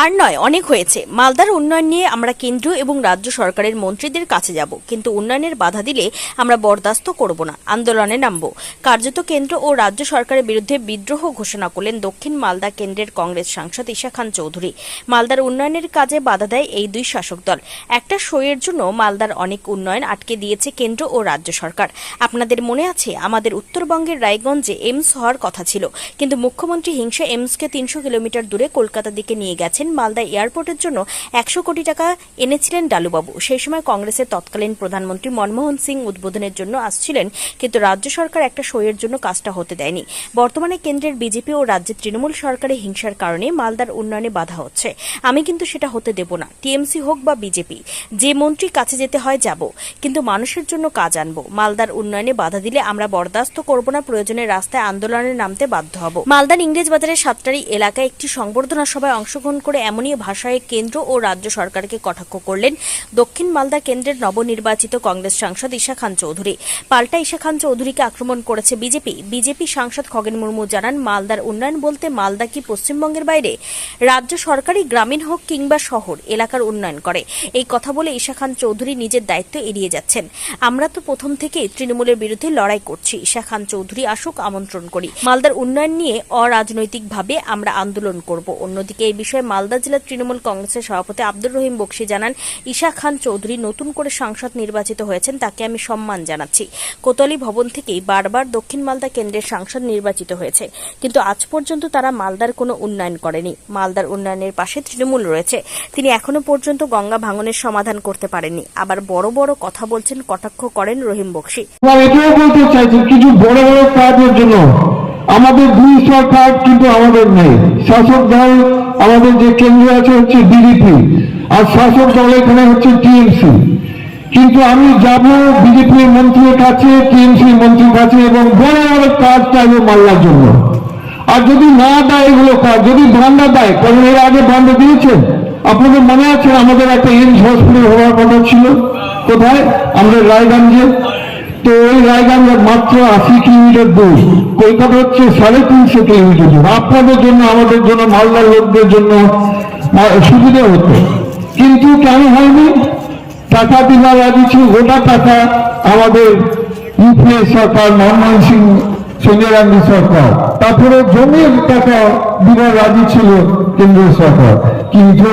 আর নয়, অনেক হয়েছে। মালদার উন্নয়ন নিয়ে আমরা কেন্দ্র এবং রাজ্য সরকারের মন্ত্রীদের কাছে যাব, কিন্তু উন্নয়নের বাধা দিলে আমরা বরদাস্ত করব না, আন্দোলনে নামব। কার্যত কেন্দ্র ও রাজ্য সরকারের বিরুদ্ধে বিদ্রোহ ঘোষণা করলেন দক্ষিণ মালদা কেন্দ্রের কংগ্রেস সাংসদ ঈশা খান চৌধুরী। মালদার উন্নয়নের কাজে বাধা দেয় এই দুই শাসক দল। একটা সইয়ের জন্য মালদার অনেক উন্নয়ন আটকে দিয়েছে কেন্দ্র ও রাজ্য সরকার। আপনাদের মনে আছে, আমাদের উত্তরবঙ্গের রায়গঞ্জে এমস হওয়ার কথা ছিল, কিন্তু মুখ্যমন্ত্রী হিংসা এমসকে তিনশো কিলোমিটার দূরে কলকাতার দিকে নিয়ে গেছেন মালদা এয়ারপোর্টের জন্য একশো কোটি টাকা এনেছিলেন ডালুবাবু। সেই সময় কংগ্রেসের তৎকালীন প্রধানমন্ত্রী মনমোহন সিং উদ্বোধনের জন্য আসছিলেন, কিন্তু রাজ্য সরকার একটা সইয়ের জন্য কাজটা হতে দেয়নি। বর্তমানে কেন্দ্রের বিজেপি ও রাজ্যের তৃণমূল সরকারের হিংসার কারণে মালদার উন্নয়নে বাধা হচ্ছে। আমি কিন্তু সেটা হতে দেব না। টিএমসি হোক বা বিজেপি, যে মন্ত্রী কাছে যেতে হয় যাব, কিন্তু মানুষের জন্য কাজ আনব। মালদার উন্নয়নে বাধা দিলে আমরা বরদাস্ত করব না, প্রয়োজনে রাস্তায় আন্দোলনে নামতে বাধ্য হব। মালদার ইংরেজ বাজারের সাতটারি এলাকায় একটি সংবর্ধনা সভায় অংশগ্রহণ করে এমনই ভাষায় কেন্দ্র ও রাজ্য সরকারকে কটাক্ষ করলেন দক্ষিণ মালদা কেন্দ্রের নবনির্বাচিত কংগ্রেস সাংসদ ঈশা খান চৌধুরী। পাল্টা ঈশা খান চৌধুরীকে আক্রমণ করেছে বিজেপি। বিজেপি সাংসদ খগেন মুর্মু জানান, মালদার উন্নয়ন বলতে মালদা কি পশ্চিমবঙ্গের বাইরে? রাজ্য সরকারই গ্রামীণ হোক কিংবা শহর, এলাকার উন্নয়ন করে। এই কথা বলে ঈশা খান চৌধুরী নিজের দায়িত্ব এড়িয়ে যাচ্ছেন। আমরা তো প্রথম থেকেই তৃণমূলের বিরুদ্ধে লড়াই করছি। ঈশা খান চৌধুরী আসুক, আমন্ত্রণ করি। মালদার উন্নয়ন নিয়ে অরাজনৈতিকভাবে আমরা আন্দোলন করব। অন্যদিকে এই বিষয়ে মালদা জেলা তৃণমূল কংগ্রেসের সভাপতি আব্দুর রহিম বক্সি জানান, ঈশা খান চৌধুরী নতুন করে সাংসদ নির্বাচিত হয়েছেন, তাকে আমি সম্মান জানাচ্ছি। কোতোয়ালি ভবন থেকেই বারবার দক্ষিণ মালদা কেন্দ্রের সাংসদ নির্বাচিত হয়েছে। কিন্তু আজ পর্যন্ত তারা মালদার কোনো উন্নয়ন করেনি। মালদার উন্নয়নের পাশে তৃণমূল রয়েছে। তিনি এখনও পর্যন্ত গঙ্গা ভাঙনের সমাধান করতে পারেননি। আবার বড় বড় কথা বলছেন কটাক্ষ করেন রহিম বক্সি। কিছু বড় বড় কাজের জন্য আমাদের দুই সরকার কিন্তু আমাদের নেই। শাসক দল আমাদের যে কেন্দ্র আছে হচ্ছে বিজেপি আর শাসক দল এখানে হচ্ছে টিএমসি কিন্তু আমি যাব বিজেপি মন্ত্রীর কাছে টিএমসি মন্ত্রীর কাছে এবং বড় বড় কাজ চাইব মাল্লার জন্য। আর যদি না দেয় এগুলো কাজ, যদি ভান্ডা দেয়, কারণ এর আগে ভান্ডা দিয়েছেন। আপনাদের মনে আছে আমাদের একটা এমস হসপিটাল হওয়ার কথা ছিল? কোথায়? আমাদের রায়গঞ্জে। তো ওই রায়গঞ্জের মাত্র আশি কিলোমিটার দূর। কলকাতা হচ্ছে সাড়ে তিনশো কিলোমিটার দূর। আপনাদের জন্য, আমাদের জন্য, মালদার লোকদের জন্য সুবিধা হতো। কিন্তু কেন হয়নি? টাকা দিবার রাজি গোটা টাকা আমাদের ইউপিএ সরকার, মনমোহন সিং সোনিয়া গান্ধী সরকার, তারপরে জমির টাকা দিবার রাজি ছিল কেন্দ্রীয় সরকার। কিন্তু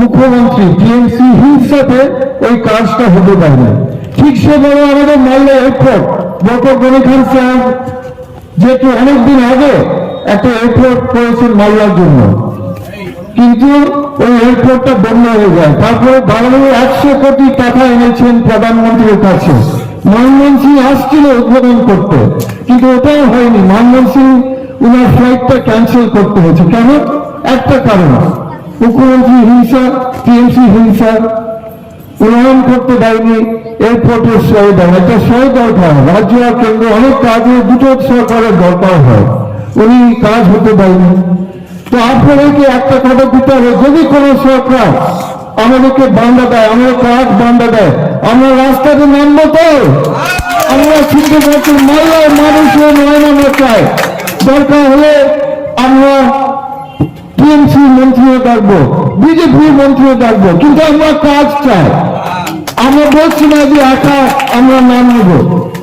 মুখ্যমন্ত্রী টিএমসি হিংসাতে ওই কাজটা হতে পারে ঠিক সেভাবে আমাদের মালদা এয়ারপোর্ট ডক্টর গনি খান সাহেব যেহেতু অনেকদিন আগে একটা এয়ারপোর্ট করেছেন মালদার জন্য। কিন্তু ওই এয়ারপোর্টটা বন্ধ হয়ে যায়। তারপরে বাংলাদেশে একশো কোটি টাকা এনেছেন প্রধানমন্ত্রীর কাছে। মনমোহন সিং আসছিল উদ্বোধন করতে, কিন্তু ওটাও হয়নি। মনমোহন সিং উনার ফ্লাইটটা ক্যান্সেল করতে হয়েছে। কেন? একটা কারণ। মুখ্যমন্ত্রী হিংসা, টিএমসি হিংসা উন্নয়ন করতে দেয়নি এয়ারপোর্টের সহ একটা সহ দরকার রাজ্য আর কেন্দ্র অনেক কাজে দুটো সরকারের দরকার হয়। উনি কাজ হতে দেয়নি। তো আপনাদেরকে একটা কথা দিতে হবে, যদি কোনো সরকার আমাদেরকে বান্ধা দেয়, আমাদের কাজ বান্ধা দেয়, আমরা রাস্তাতে নামবো তো? আমরা করছি মাল্লার মানুষের নয় চাই। দরকার হলে আমরা টিএমসি মন্ত্রীও ডাকবো বিজেপি মন্ত্রীও ডাকবো, কিন্তু আমরা কাজ চাই। আমরা বলছি না যে একা আমরা নাম নেব।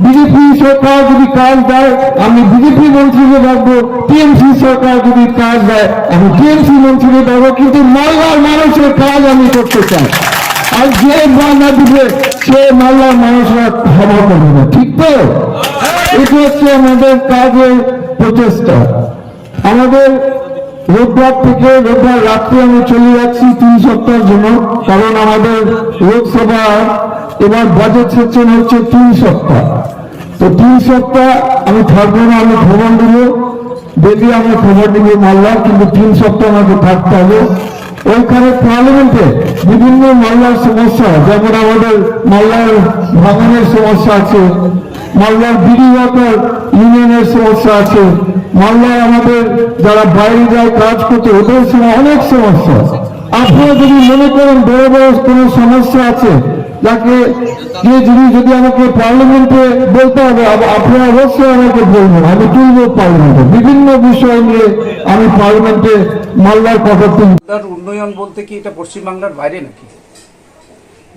বিজেপি সরকার যদি কাজ দেয় আমি বিজেপি মন্ত্রীকে ডাকবো। টিএমসি সরকার যদি কাজ দেয় আমি টিএমসি মন্ত্রীকে ডাকবো। কিন্তু মালদার মানুষের কাজ আমি করতে চাই। আর যে বাংলা দিবে সে মালদার মানুষরা ক্ষমা করবে না। ঠিক তো? এটা হচ্ছে আমাদের কাজের প্রচেষ্টা। আমাদের রোববার থেকে রোববার রাত্রে আমি চলে যাচ্ছি তিন সপ্তাহের জন্য, কারণ আমাদের লোকসভা এবার বাজেট সেকশন হচ্ছে তিন সপ্তাহ। তো তিন সপ্তাহ আমি থাকব না, আমি ভ্রমণ দিব ডেলি আমি খবর দিব মাল্লা কিন্তু তিন সপ্তাহ আমাকে থাকতে হবে। ওইখানে পার্লামেন্টে বিভিন্ন মাল্লার সমস্যা, যেমন আমাদের মাল্লার ভাঙনের সমস্যা আছে মালদার বিডি ওয়ার্কার ইউনিয়নের সমস্যা আছে। মালদায় আমাদের যারা বাইরে যায় কাজ করতে, ওদের সময় অনেক সমস্যা। আপনারা যদি মনে করেন বড় বড় কোনো সমস্যা আছে, যাকে যে জিনিস যদি আমাকে পার্লামেন্টে বলতে হবে আপনারা অবশ্যই আমাকে বলবেন, আমি তুলব পার্লামেন্টে। বিভিন্ন বিষয় নিয়ে আমি পার্লামেন্টে মাল্লার কথা তুলব। মালদার উন্নয়ন বলতে কি এটা পশ্চিমবাংলার বাইরে নাকি?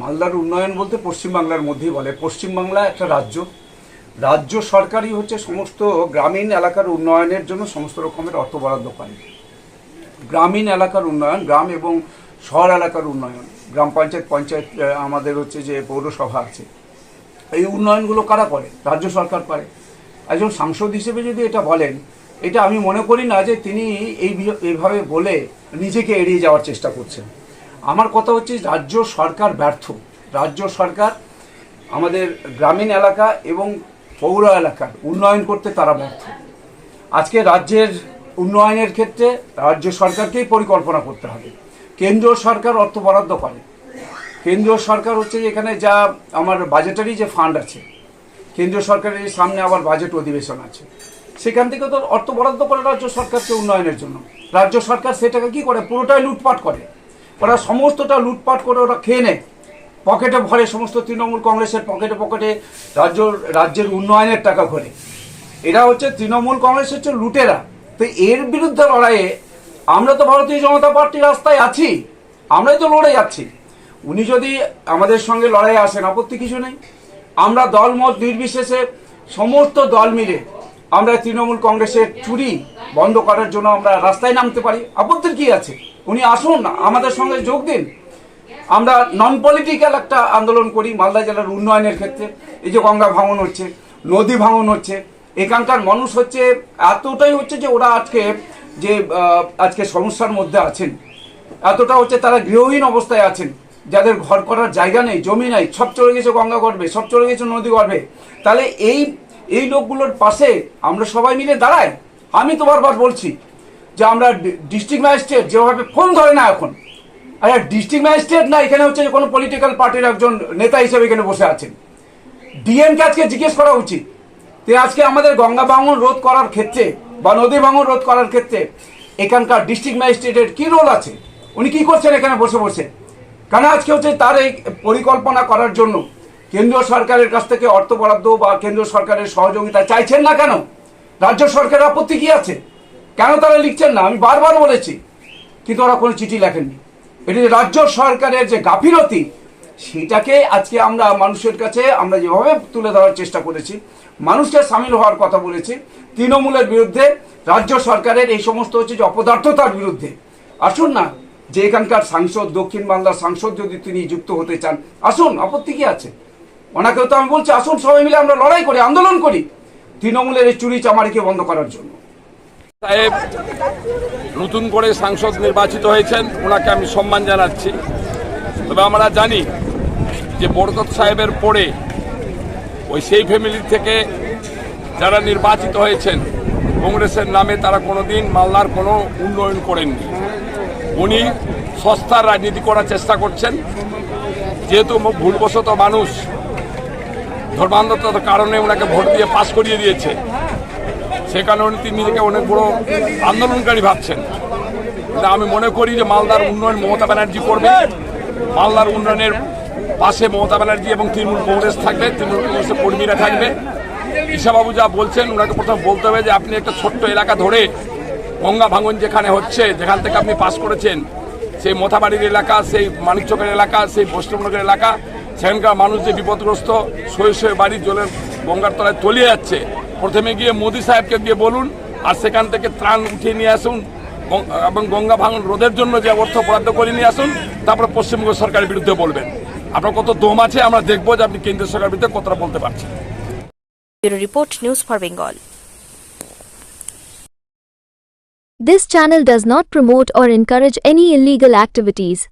মালদার উন্নয়ন বলতে পশ্চিমবাংলার মধ্যেই বলে। পশ্চিমবাংলা একটা রাজ্য রাজ্য সরকারই হচ্ছে সমস্ত গ্রামীণ এলাকার উন্নয়নের জন্য সমস্ত রকমের অর্থ বরাদ্দ করে। গ্রামীণ এলাকার উন্নয়ন, গ্রাম এবং শহর এলাকার উন্নয়ন। গ্রাম পঞ্চায়েত পঞ্চায়েত আমাদের হচ্ছে যে পৌরসভা আছে। এই উন্নয়নগুলো কারা করে? রাজ্য সরকার করে। একজন সাংসদ হিসেবে যদি এটা বলেন, এটা আমি মনে করি না যে তিনি এই এইভাবে বলে নিজেকে এড়িয়ে যাওয়ার চেষ্টা করছেন। আমার কথা হচ্ছে রাজ্য সরকার ব্যর্থ। রাজ্য সরকার আমাদের গ্রামীণ এলাকা এবং পৌর এলাকার উন্নয়ন করতে তারা ব্যর্থ। আজকে রাজ্যের উন্নয়নের ক্ষেত্রে রাজ্য সরকারকেই পরিকল্পনা করতে হবে। কেন্দ্রীয় সরকার অর্থ বরাদ্দ করে। কেন্দ্রীয় সরকার হচ্ছে এখানে যা আমার বাজেটারি যে ফান্ড আছে, কেন্দ্রীয় সরকারের সামনে আবার বাজেট অধিবেশন আছে। সেখান থেকে তো অর্থ বরাদ্দ করে রাজ্য সরকারকে উন্নয়নের জন্য। রাজ্য সরকার সেটাকে কি করে? পুরোটাই লুটপাট করে। ওরা সমস্তটা লুটপাট করে ওরা খেয়ে নেয়। পকেটে ভরে সমস্ত তৃণমূল কংগ্রেসের পকেটে পকেটে রাজ্য, রাজ্যের উন্নয়নের টাকা ভরে। এরা হচ্ছে তৃণমূল কংগ্রেস হচ্ছে লুটেরা। তো এর বিরুদ্ধে লড়াইয়ে আমরা তো ভারতীয় জনতা পার্টির রাস্তায় আছি, আমরাই তো লড়ে যাচ্ছি। উনি যদি আমাদের সঙ্গে লড়াই আসেন, আপত্তি কিছু নেই। আমরা দলমত নির্বিশেষে সমস্ত দল মিলে আমরা তৃণমূল কংগ্রেসের চুরি বন্ধ করার জন্য আমরা রাস্তায় নামতে পারি। আপত্তির কি আছে? উনি আসুন, আমাদের সঙ্গে যোগ দিন। আমরা নন পলিটিক্যাল একটা আন্দোলন করি, মালদা জেলার উন্নয়নের ক্ষেত্রে। এই যে গঙ্গা ভাঙন হচ্ছে, নদী ভাঙন হচ্ছে, এখানকার মানুষ হচ্ছে, এতটাই হচ্ছে যে ওরা আজকে যে আজকে সমস্যার মধ্যে আছেন। এতটা হচ্ছে তারা গৃহহীন অবস্থায় আছেন। যাদের ঘর করার জায়গা নেই, জমি নাই, সব চলে গেছে গঙ্গা গর্ভে, সব চলে গেছে নদী গর্বে তাহলে এই এই লোকগুলোর পাশে আমরা সবাই মিলে দাঁড়াই। আমি তো বারবার বলছি যে আমরা ডিস্ট্রিক্ট ম্যাজিস্ট্রেট যেভাবে ফোন ধরে না এখন আরে ডিস্ট্রিক্ট ম্যাজিস্ট্রেট না, এখানে হচ্ছে কোনো পলিটিক্যাল পার্টির একজন নেতা হিসেবে এখানে বসে আছেন। ডিএমকে আজকে জিজ্ঞেস করা উচিত যে আজকে আমাদের গঙ্গা ভাঙন রোধ করার ক্ষেত্রে বা নদী ভাঙন রোধ করার ক্ষেত্রে এখানকার ডিস্ট্রিক্ট ম্যাজিস্ট্রেটের কি রোল আছে? উনি কি করছেন এখানে বসে বসে? কেন আজকে হচ্ছে তার এই পরিকল্পনা করার জন্য কেন্দ্রীয় সরকারের কাছ থেকে অর্থ বরাদ্দ বা কেন্দ্রীয় সরকারের সহযোগিতা চাইছেন না কেন? রাজ্য সরকারের আপত্তি কি আছে? কেন তারা লিখছেন না? আমি বারবার বলেছি, কিন্তু ওরা কোনো চিঠি লেখেননি। এটি রাজ্য সরকারের যে গাফিলতি, সেটাকে আজকে আমরা মানুষের কাছে আমরা যেভাবে তুলে ধরার চেষ্টা করেছি মানুষকে সামিল হওয়ার কথা বলেছি, তৃণমূলের বিরুদ্ধে, রাজ্য সরকারের এই সমস্ত হচ্ছে যে অপদার্থতার বিরুদ্ধে। আসুন না, যে এখানকার সাংসদ, দক্ষিণ বাংলার সাংসদ যদি তিনি যুক্ত হতে চান, আসুন, আপত্তি কি আছে? ওনাকেও তো আমি বলছি, আসুন সবাই মিলে আমরা লড়াই করি, আন্দোলন করি, তৃণমূলের এই চুরি চামারিকে বন্ধ করার জন্য। সাহেব, নতুন করে সাংসদ নির্বাচিত হয়েছেন, ওনাকে আমি সম্মান জানাচ্ছি। তবে আমরা জানি যে বরকত সাহেবের পরে ওই সেই ফ্যামিলি থেকে যারা নির্বাচিত হয়েছেন, কংগ্রেসের নামে তারা কোনোদিন মালদার কোনো উন্নয়ন করেননি। উনি সস্তার রাজনীতি করার চেষ্টা করছেন। যেহেতু ভুলবশত মানুষ ধর্মান্ধতার কারণে ওনাকে ভোট দিয়ে পাশ করিয়ে দিয়েছে সে কারণে তিনি নিজেকে অনেক বড় আন্দোলনকারী ভাবছেন। কিন্তু আমি মনে করি যে মালদার উন্নয়ন মমতা ব্যানার্জি করবে। মালদার উন্নয়নের পাশে মমতা ব্যানার্জি এবং তৃণমূল কংগ্রেস থাকবে, তৃণমূল কংগ্রেসের কর্মীরা থাকবে। ঈশাবাবু যা বলছেন, ওনাকে প্রথম বলতে হবে যে আপনি একটা ছোট্ট এলাকা ধরে গঙ্গা ভাঙন যেখানে হচ্ছে, যেখান থেকে আপনি পাস করেছেন, সেই মোথাবাড়ির এলাকা, সেই মানিকচকের এলাকা, সেই বৈষ্ণবনগরের এলাকা সেখানকার মানুষ যে বিপদগ্রস্ত শয়ে শয়ে বাড়ির জলের গঙ্গার তলায় তলিয়ে যাচ্ছে। প্রথমে গিয়ে মোদি সাহেবকে গিয়ে বলুন আর সেখান থেকে ত্রাণ উঠিয়ে নিয়ে আসুন গং- এবং গঙ্গা ভাঙন রোধের জন্য যে অর্থ বরাদ্দ করে নিয়ে আসুন তারপরে পশ্চিমবঙ্গ সরকারের বিরুদ্ধে বলবেন। আপনার কত দম আছে আমরা দেখব যে আপনি কেন্দ্রীয় সরকারের বিরুদ্ধে কতটা বলতে পারছেন। Report news for Bengal. This channel does not promote or encourage any illegal activities.